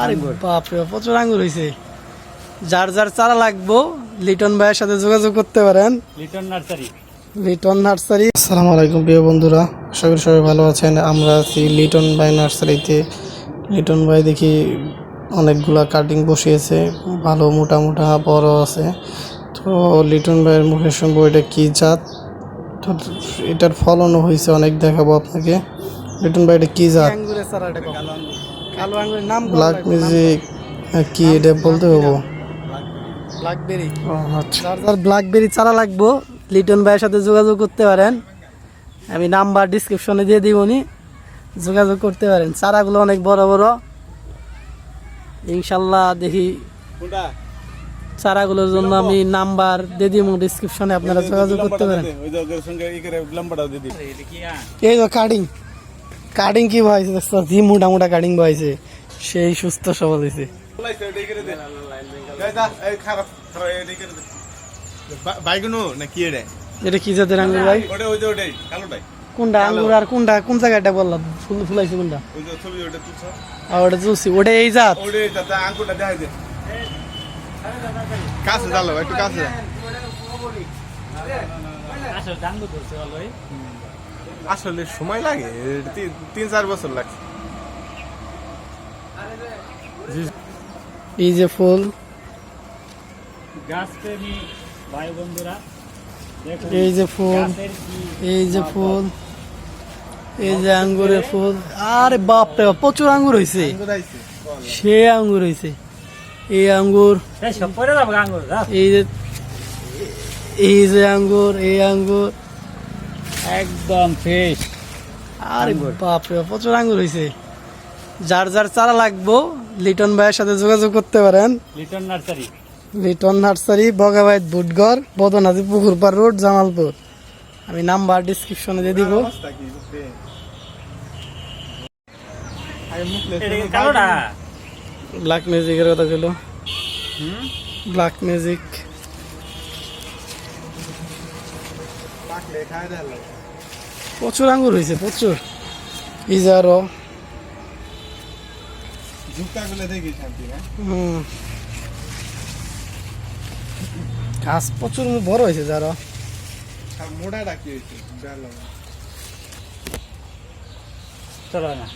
আরে বাপরে প্রচুর আঙ্গুর হয়েছে যার যার চারা লাগবো লিটন ভাইয়ের সাথে যোগাযোগ করতে পারেন। লিটন নার্সারি। লিটন নার্সারি। আসসালামু আলাইকুম প্রিয় বন্ধুরা। আশা করি সবাই ভালো আছেন। আমরা আছি লিটন ভাই নার্সারিতে। লিটন ভাই দেখি অনেকগুলা কাটিং বসিয়েছে ভালো মোটা মোটা বড় আছে। তো লিটন ভাইয়ের মুখে শুনব এটা কি জাত? তো এটার ফলনও হয়েছে অনেক দেখাবো আপনাকে। লিটন ভাই এটা কি জাত? কালো আঙ্গুরের নাম ব্ল্যাক মিউজিক কি এটা বলতে হব? ব্ল্যাকবেরি আচ্ছা। যার যার ব্ল্যাকবেরি চারা লাগবো লিটন ভাইয়ের সাথে যোগাযোগ করতে পারেন। আমি নাম্বার ডিসক্রিপশনে দিয়ে দিব দিবনি যোগাযোগ করতে পারেন। চারাগুলো অনেক বড় বড়। ইনশাল্লাহ দেখি চারাগুলোর জন্য আমি নাম্বার দিয়ে দিব ডিসক্রিপশনে আপনারা যোগাযোগ করতে পারেন। ওই যে ওদের সঙ্গে ই করে লম্বাটা দিয়ে দিই এই কাটিং কাটিং কি ভাইছে দেখছ কি মোটা মোটা কাটিং ভাইছে। সেই সুস্থ সবল হয়েছে এটা এটা কি জাতের আঙ্গুর ভাই? ওটা ওই যে ওটাই কোনটা আঙ্গুর আর কোনটা কোন জায়গাটা বললাম? ফুল ফুলাইছে কোনটা? আর ওটা জুসি ওটা এই জাত। কাছে একটু কাছে। আসলে সময় লাগে তিন- চার বছর লাগছে এই যে ফুল। ভাই বন্ধুরা এই যে ফুল এই যে ফুল এই যে আঙ্গুরের ফুল। আরে বাপ রে বাপ, প্রচুর আঙ্গুর হয়েছে সে আঙ্গুর হয়েছে এই আঙ্গুর। এই যে এই যে আঙ্গুর এই আঙ্গুর। একদম ফ্রেশ আরে বাপ রে বাপ, প্রচুর আঙ্গুর হয়েছে যার যার চারা লাগবো লিটন ভাইয়ের সাথে যোগাযোগ করতে পারেন। লিটন নার্সারি। লিটন নার্সারি বগাবাইত বুটগড় বদনাজি পুকুরপাড় রোড জামালপুর। আমি নাম্বার ডিসক্রিপশনে দিয়ে দিব। ব্ল্যাক ম্যাজিকের কথা ছিল ব্ল্যাক ম্যাজিক প্রচুর আঙ্গুর হয়েছে প্রচুর। ইজারো ঝুঁকাগুলো দেখি শান্তি হ্যাঁ? হুম। গাছ প্রচুর বড় হয়েছে যারা আর মোড়াটা কি হয়েছে? চলো না।